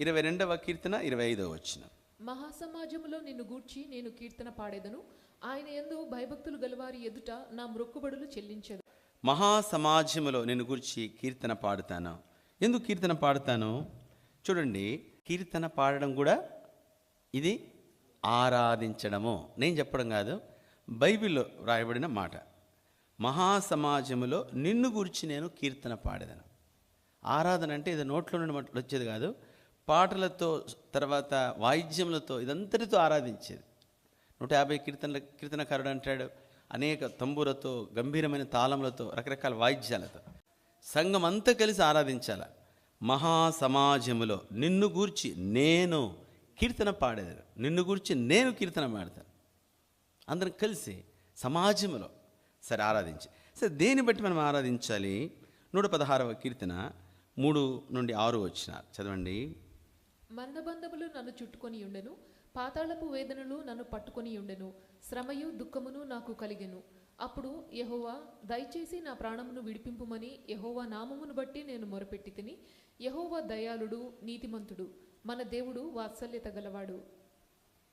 ఇరవై రెండవ కీర్తన ఇరవై ఐదవ వచ్చిన మహాసమాజములో నిన్ను గూర్చి నేను కీర్తన పాడేదను. ఆయన యందు భయభక్తులు గలవారి ఎదుట నా మ్రొక్కుబడులు చెల్లించదు మహాసమాజములో నేను గురించి కీర్తన పాడుతాను. ఎందుకు కీర్తన పాడుతాను? చూడండి కీర్తన పాడడం కూడా ఇది ఆరాధించడము. నేను చెప్పడం కాదు బైబిల్లో రాయబడిన మాట. మహాసమాజములో నిన్ను గురించి నేను కీర్తన పాడేదను. ఆరాధన అంటే ఇది నోట్లో నుండి వచ్చేది కాదు పాటలతో తర్వాత వాయిద్యములతో ఇదంతటితో ఆరాధించేది. నూట యాభై కీర్తనల కీర్తనకారుడు అంటాడు అనేక తంబూరతో గంభీరమైన తాళములతో రకరకాల వాయిద్యాలతో. సంఘం అంతా కలిసి ఆరాధించాల. మహాసమాజములో నిన్ను గూర్చి నేను కీర్తన పాడేది నిన్ను గూర్చి నేను కీర్తన పాడతాను. అందరం కలిసి సమాజంలో సరే ఆరాధించి. సరే దేన్ని బట్టి మనం ఆరాధించాలి? నూట పదహారవ కీర్తన మూడు నుండి ఆరు వచ్చిన చదవండి. మరణబంధములు నన్ను చుట్టుకొని ఉండెను పాతాళపు వేదనలు నన్ను పట్టుకొని ఉండెను శ్రమయు దుఃఖమును నాకు కలిగెను. అప్పుడు యెహోవా దయచేసి నా ప్రాణమును విడిపింపుమని యెహోవా నామమును బట్టి నేను మొరపెట్టి తిని యెహోవా దయాళుడు నీతిమంతుడు మన దేవుడు వాత్సల్యత గలవాడు.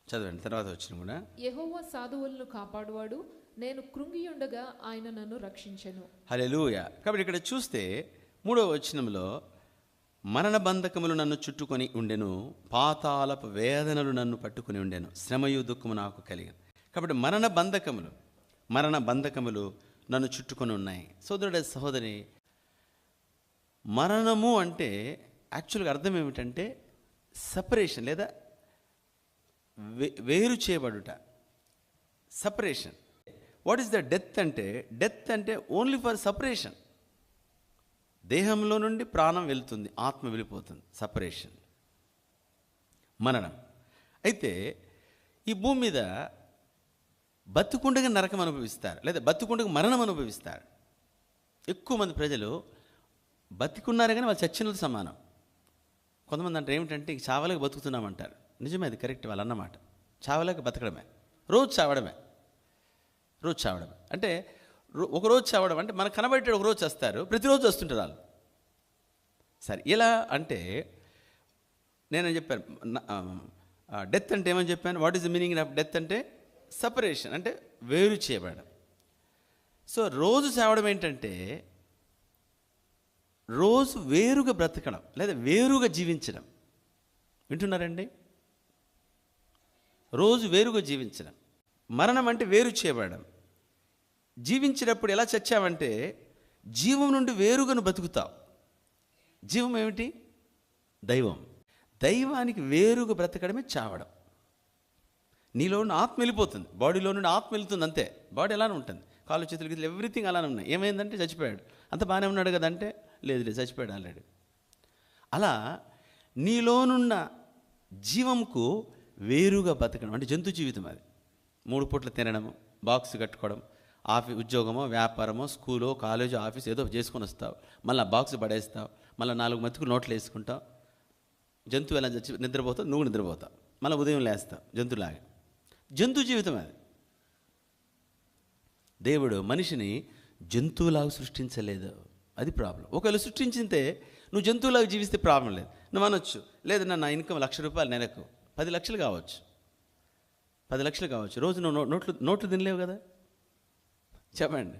చదవండి తర్వాత వచ్చిన కూడా. యెహోవా సాధువులను కాపాడువాడు నేను కృంగియుండగా ఆయన నన్ను రక్షించెను. హలెలూయ కాబట్టి ఇక్కడ చూస్తే మూడవ వచనంలో మరణ బంధకములు నన్ను చుట్టుకొని ఉండెను పాతాలపు వేదనలు నన్ను పట్టుకొని ఉండెను శ్రమయు దుఃఖము నాకు కలిగాను. కాబట్టి మరణ బంధకములు మరణ బంధకములు నన్ను చుట్టుకొని ఉన్నాయి. సోదరుడే సహోదరి మరణము అంటే యాక్చువల్గా అర్థం ఏమిటంటే సపరేషన్ లేదా వే- వేరు చేయబడుట. Separation what is the death అంటే డెత్ అంటే ఓన్లీ ఫర్ సపరేషన్ దేహంలో నుండి ప్రాణం వెళ్తుంది ఆత్మ వెళ్ళిపోతుంది సపరేషన్ మరణం. అయితే ఈ భూమి మీద బతుకుండగా నరకం అనుభవిస్తారు లేదా బతుకుండగా మరణం అనుభవిస్తారు. ఎక్కువ మంది ప్రజలు బతికున్నారు కానీ వాళ్ళు చచ్చినది సమానం. కొంతమంది అంటే ఏమిటంటే ఇంక చావలేక బతుకుతున్నామంటారు నిజమే అది కరెక్ట్ వాళ్ళు అన్నమాట చావలేక బతకడమే. రోజు చావడమే. రోజు చావడమే. అంటే రో- ఒక రోజు చావడం అంటే మనకు కనబడేటప్పుడు ఒకరోజు చేస్తారు ప్రతిరోజు వస్తుంటారు వాళ్ళు. సరే ఎలా అంటే నేను చెప్పాను? డెత్ అంటే ఏమని చెప్పాను? What is the meaning of death అంటే సపరేషన్ అంటే వేరు చేయబడడం. సో రోజు చావడం ఏంటంటే రోజు వేరుగా బ్రతకడం లేదా వేరుగా జీవించడం. వింటున్నారండి? రోజు వేరుగా జీవించడం. మరణం అంటే వేరు చేయబడడం. జీవించినప్పుడు ఎలా చచ్చావంటే జీవం నుండి వేరుగాను నువ్వు బతుకుతావు జీవం ఏమిటి? దైవం. దైవానికి వేరుగా బ్రతకడమే చావడం. నీలో ఉన్న ఆత్మ వెళ్ళిపోతుంది. బాడీలో నుండి ఆత్మ వెళ్తుంది అంతే. బాడీ అలానే ఉంటుంది. కాళ్ళు చేతులు గీతలు ఎవ్రీథింగ్ అలానే ఉన్నాయి. ఏమైందంటే చచ్చిపోయాడు. అంత బాగానే ఉన్నాడు కదంటే లేదు లేదు చచ్చిపోయాడు ఆల్రెడీ. అలా నీలోనున్న జీవంకు వేరుగా బతకడం అంటే జంతు జీవితం అది. మూడు పూట్ల తినడము బాక్స్ కట్టుకోవడం ఆఫీ ఉద్యోగమో వ్యాపారమో స్కూలో కాలేజో ఆఫీస్ ఏదో చేసుకొని వస్తావు. మళ్ళీ బాక్స్ పడేస్తావు. మళ్ళీ నాలుగు మతుకు నోట్లు వేసుకుంటావు జంతువు ఎలా చచ్చి నిద్రపోతావు నువ్వు నిద్రపోతావు మళ్ళీ ఉదయం లేస్తావు జంతువులాగా. జంతు జీవితం అది. దేవుడు మనిషిని జంతువులాగా సృష్టించలేదు. అది ప్రాబ్లం. ఒకవేళ సృష్టించితే నువ్వు జంతువులాగా జీవిస్తే ప్రాబ్లం లేదు. నువ్వు అనొచ్చు లేదు నా ఇన్కమ్ లక్ష రూపాయలు నెలకు. పది లక్షలు కావచ్చు. పది లక్షలు కావచ్చు. రోజు నువ్వు నోట్లు నోట్లు తినలేవు కదా? చెప్పండి.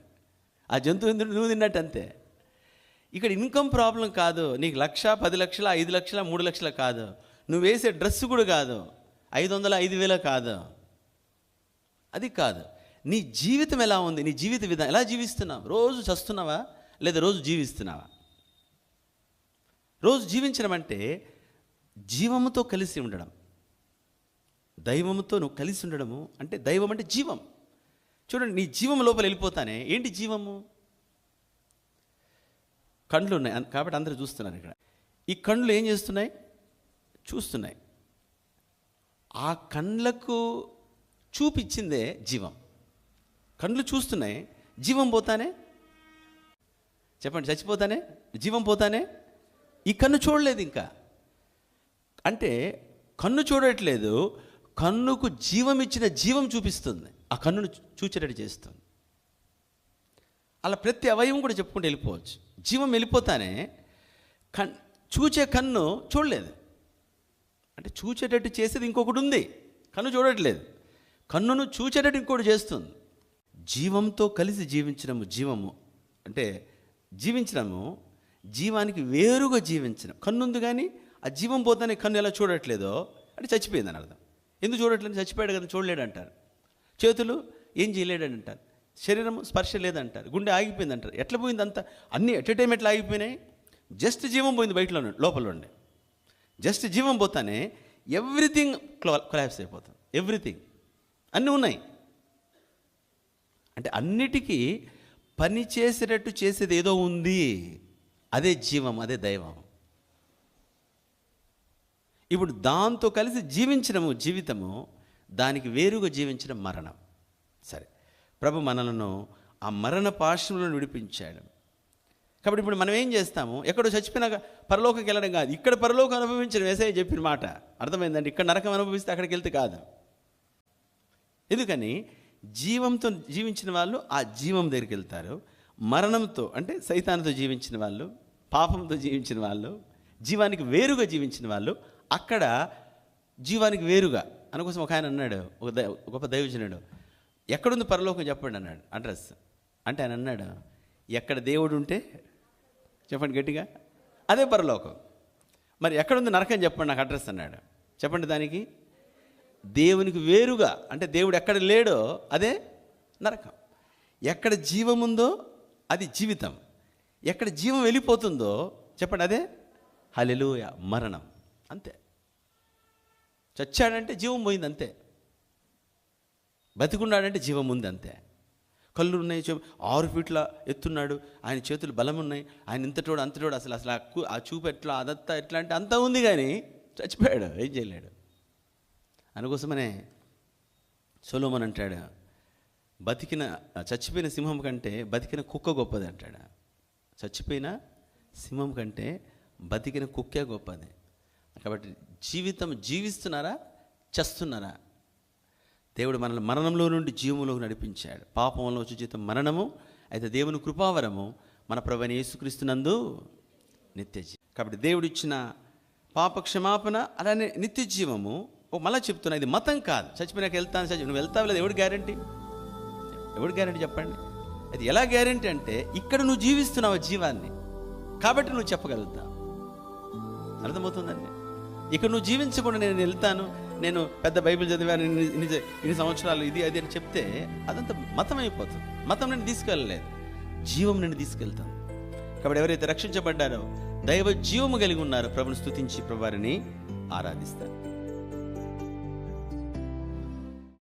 ఆ జంతువు నువ్వు తిన్నట్టు అంతే ఇక్కడ ఇన్కమ్ ప్రాబ్లం కాదు. నీకు లక్ష పది లక్షల ఐదు లక్షల మూడు లక్షల కాదు. నువ్వు వేసే డ్రెస్ కూడా కాదు. ఐదు వందల ఐదు వేల కాదు. అది కాదు. నీ జీవితం ఎలా ఉంది? నీ జీవిత విధానం ఎలా జీవిస్తున్నావు? రోజు చస్తున్నావా? లేదా రోజు జీవిస్తున్నావా? రోజు జీవించడం అంటే జీవముతో కలిసి ఉండడం. దైవముతో నువ్వు కలిసి ఉండడము అంటే దైవం అంటే జీవం. చూడండి నీ జీవం లోపల వెళ్ళిపోతానే. ఏంటి జీవము? కళ్ళు ఉన్నాయి కాబట్టి అందరూ చూస్తున్నారు ఇక్కడ. ఈ కళ్ళు ఏం చేస్తున్నాయి? చూస్తున్నాయి. ఆ కళ్ళకు చూపిచ్చిందే జీవం. కళ్ళు చూస్తున్నాయి. జీవం పోతానే? చెప్పండి చచ్చిపోతానే? జీవం పోతానే? ఈ కన్ను చూడలేదు ఇంకా. అంటే కన్ను చూడట్లేదు. కన్నుకు జీవం ఇచ్చిన జీవం చూపిస్తుంది. ఆ కన్నును చూచేటట్టు చేస్తుంది. అలా ప్రతి అవయవం కూడా చెప్పుకుంటూ వెళ్ళిపోవచ్చు. జీవం వెళ్ళిపోతానే కన్ చూచే కన్ను చూడలేదు. అంటే చూచేటట్టు చేసేది ఇంకొకటి ఉంది కన్ను చూడట్లేదు. కన్నును చూచేటట్టు ఇంకోటి చేస్తుంది. జీవంతో కలిసి జీవించడము జీవము అంటే జీవించడము జీవానికి వేరుగా జీవించడం కన్ను ఉంది కానీ ఆ జీవం పోతానే కన్ను ఎలా చూడట్లేదో అంటే చచ్చిపోయిందని అర్థం. ఎందుకు చూడట్లేదు? చచ్చిపోయాడు కదా చూడలేడు అంటారు చేతులు ఏం చేయలేడని అంటారు శరీరం స్పర్శ లేదంటారు. గుండె ఆగిపోయింది అంటారు ఎట్లా పోయింది అంతా? అన్నీ ఎట్ టైం ఎట్లా ఆగిపోయినాయి? జస్ట్ జీవం పోయింది బయటలో లోపల ఉండే జస్ట్ జీవం పోతానే ఎవ్రీథింగ్ కొలాప్స్ అయిపోతుంది ఎవ్రీథింగ్ అన్నీ ఉన్నాయి. అంటే అన్నిటికీ పని చేసేటట్టు చేసేది ఏదో ఉంది. అదే జీవం అదే దైవం. ఇప్పుడు దాంతో కలిసి జీవించడము జీవితము దానికి వేరుగా జీవించడం మరణం. సరే. ప్రభు మనలను ఆ మరణ పాశంలో విడిపించాడు. కాబట్టి ఇప్పుడు మనం ఏం చేస్తాము? ఎక్కడో చచ్చిపోయినాక పరలోకకి వెళ్ళడం కాదు. ఇక్కడ పరలోకం అనుభవించడం వేసే చెప్పిన మాట. అర్థమైందండి? ఇక్కడ నరకం అనుభవిస్తే అక్కడికి వెళ్తే కాదు. ఎందుకని? జీవంతో జీవించిన వాళ్ళు ఆ జీవం దగ్గరికి వెళ్తారు. మరణంతో అంటే సైతాన్తో జీవించిన వాళ్ళు పాపంతో జీవించిన వాళ్ళు జీవానికి వేరుగా జీవించిన వాళ్ళు అక్కడ జీవానికి వేరుగా. అందుకోసం ఒక ఆయన అన్నాడు ఒక దై ఒక గొప్ప దైవజనుడు. ఎక్కడుంది పరలోకం చెప్పండి అన్నాడు. అడ్రస్. అంటే ఆయన అన్నాడు ఎక్కడ దేవుడు ఉంటే చెప్పండి గట్టిగా. అదే పరలోకం. మరి ఎక్కడుంది నరకం చెప్పండి నాకు అడ్రస్ అన్నాడు. చెప్పండి దానికి. దేవునికి వేరుగా అంటే దేవుడు ఎక్కడ లేడో అదే నరకం. ఎక్కడ జీవం ఉందో అది జీవితం. ఎక్కడ జీవం వెళ్ళిపోతుందో చెప్పండి అదే హలెలుయ మరణం. అంతే. చచ్చాడంటే జీవం పోయింది అంతే. బతికున్నాడంటే జీవం ఉంది అంతే. కళ్ళు ఉన్నాయి చె- ఆరు ఫీట్ల ఎత్తున్నాడు ఆయన చేతులు బలం ఉన్నాయి ఆయన ఇంతటోడు అంతటోడు అసలు అసలు ఆ కు- ఆ చూపు ఎట్లా అదంతా ఎట్లా అంటే అంతా ఉంది కానీ చచ్చిపోయాడు ఏం చేయలేడు. అందుకోసమనే సొలోమన్ అంటాడు బతికిన చచ్చిపోయిన సింహం కంటే బతికిన కుక్క గొప్పది అంటాడు. చచ్చిపోయిన సింహం కంటే బతికిన కుక్కే గొప్పది. కాబట్టి జీవితం జీవిస్తున్నారా చస్తున్నారా? దేవుడు మనల్ని మరణంలో నుండి జీవంలోకి నడిపించాడు. పాపంలో వచ్చే జీవితం మరణము అయితే దేవుని కృపావరము మన ప్రభుని యేసుక్రీస్తునందు నిత్య కాబట్టి దేవుడు ఇచ్చిన పాప క్షమాపణ అలానే నిత్య జీవము. ఓ మళ్ళీ చెప్తున్నా ఇది మతం కాదు. చచ్చిపోయినాక వెళ్తాను చచ్చి నువ్వు వెళ్తావు లేదు? ఎవడు గ్యారంటీ ఎవడు గ్యారంటీ చెప్పండి? అది ఎలా గ్యారంటీ అంటే ఇక్కడ నువ్వు జీవిస్తున్నావు జీవాన్ని? కాబట్టి నువ్వు చెప్పగలుగుతావు. అర్థమవుతుందండి? ఇక్కడ నువ్వు జీవించకుండా నేను వెళ్తాను నేను పెద్ద బైబిల్ చదివాను ఇన్ని ఇన్ని సంవత్సరాలు ఇది అది అని చెప్తే అదంతా మతం అయిపోతుంది మతం నేను తీసుకెళ్ళలేదు. జీవం నేను తీసుకెళ్తాను కాబట్టి ఎవరైతే రక్షించబడ్డారో దైవ జీవము కలిగి ఉన్నారో ప్రభుని స్తుతించి ప్రభువారిని ఆరాధిస్తారు.